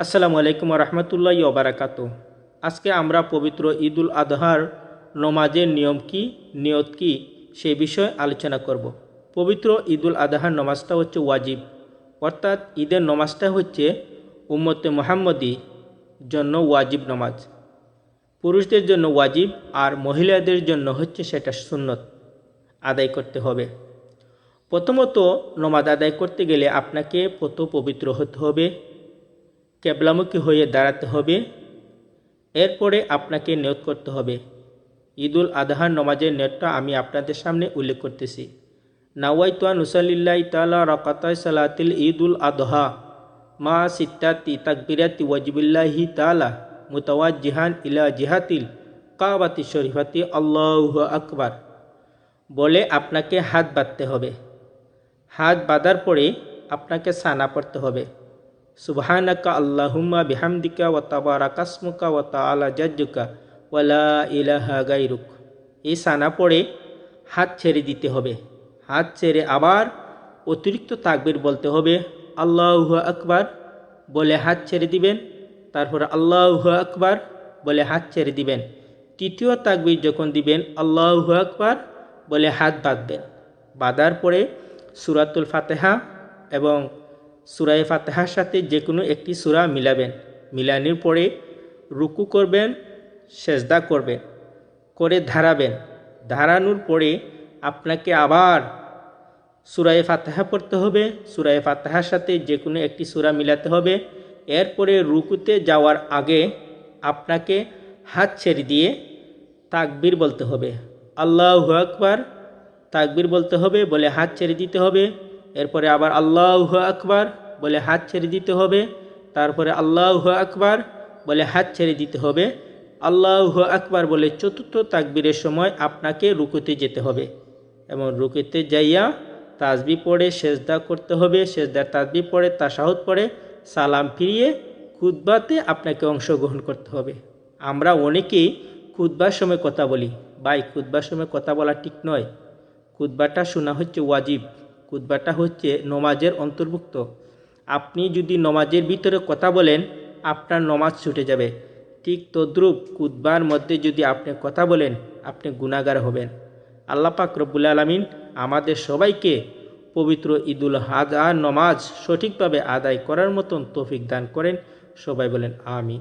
আসসালামু আলাইকুম রহমতুল্লাহ ওবরাকাত আজকে আমরা পবিত্র ঈদুল আজহার নমাজের নিয়ম কি, নিয়ত কি সেই বিষয়ে আলোচনা করব। পবিত্র ঈদুল আজহার নমাজটা হচ্ছে ওয়াজিব, অর্থাৎ ঈদের নমাজটা হচ্ছে উম্মতে মোহাম্মদী জন্য ওয়াজিব নমাজ। পুরুষদের জন্য ওয়াজিব আর মহিলাদের জন্য হচ্ছে সেটা সুন্নত, আদায় করতে হবে। প্রথমত, নমাজ আদায় করতে গেলে আপনাকে প্রত পবিত্র হতে হবে। কেবলামুখী হয়ে দাঁড়াতে হবে। এরপরে আপনাকে নিয়ত করতে হবে। ঈদুল আদহার নমাজের নিয়তটা আমি আপনাদের সামনে উল্লেখ করতেছি। নাওয়াইতুয়া নুসাল্লিল্লাহ তালা রকাতায় সালাতিল ঈদুল আদহা মা সিত্তাতি তাকবিরাতি ওয়াজিবিল্লাহি তালা মুতাওয়াজ জিহান ইলা জিহাতিল কাবাতি শরীফাতি আল্লাহ আকবার। বলে আপনাকে হাত বাঁধতে হবে। হাত বাঁধার পরে আপনাকে সানা পড়তে হবে। সুবহানাকা আল্লাহুম্মা বিহামদিকা ওয়া তাবারাকাসমুকা ওয়া তাআলা জাজ্জুকা ওয়ালা ইলাহা গাইরুক এই সানা পড়ে হাত ছেড়ে দিতে হবে। হাত ছেড়ে আবার অতিরিক্ত তাকবির বলতে হবে, আল্লাহু আকবার বলে হাত ছেড়ে দিবেন, তারপর আল্লাহু আকবার বলে হাত ছেড়ে দিবেন। তৃতীয় তাকবির যখন দিবেন, আল্লাহু আকবার বলে হাত বাঁধবেন। বাঁধার পরে সুরাতুল ফাতেহা এবং সুরায় ফাতেহার সাথে যে কোনো একটি সুরা মিলাবেন। মিলানোর পরে রুকু করবেন, সেজদা করবেন, করে ধারাবেন। ধারানোর পরে আপনাকে আবার সুরায় ফাতেহা পড়তে হবে। সুরায় ফাতেহার সাথে যে কোনো একটি সুরা মিলাতে হবে। এরপরে রুকুতে যাওয়ার আগে আপনাকে হাত ছেড়ে দিয়ে তাকবির বলতে হবে। আল্লাহ আকবার, তাকবির বলতে হবে, বলে হাত ছেড়ে দিতে হবে। এরপরে আবার আল্লাহ আকবার বলে হাত ছেড়ে দিতে হবে, তারপরে আল্লাহ আকবার বলে হাত ছেড়ে দিতে হবে, আল্লাহ আকবার বলে চতুর্থ তাকবীরের সময় আপনাকে রুকুতে যেতে হবে। এবং রুকুতে যাইয়া তাজবি পড়ে, সেজদা করতে হবে, সেজদার তাজবি পড়ে, তাসাহুদ পড়ে, সালাম ফিরিয়ে খুদ্বাতে আপনাকে অংশগ্রহণ করতে হবে। আমরা অনেকেই খুদ্বার সময় কথা বলি। ভাই খুদ্বার সময় কথা বলা ঠিক নয়। খুদ্বাটা শোনা হচ্ছে ওয়াজিব। খুদ্বাটা হচ্ছে নমাজের অন্তর্ভুক্ত। আপনি যদি নমাজের ভিতরে কথা বলেন, আপনার নমাজ ছুটে যাবে। ঠিক তদ্রুপ কুদবার মধ্যে যদি আপনি কথা বলেন, আপনি গুণাগার হবেন। আল্লাহ পাক রব্বুল আলমিন আমাদের সবাইকে পবিত্র ঈদুল হাজা নমাজ সঠিকভাবে আদায় করার মতন তৌফিক দান করেন। সবাই বলেন, আমিন।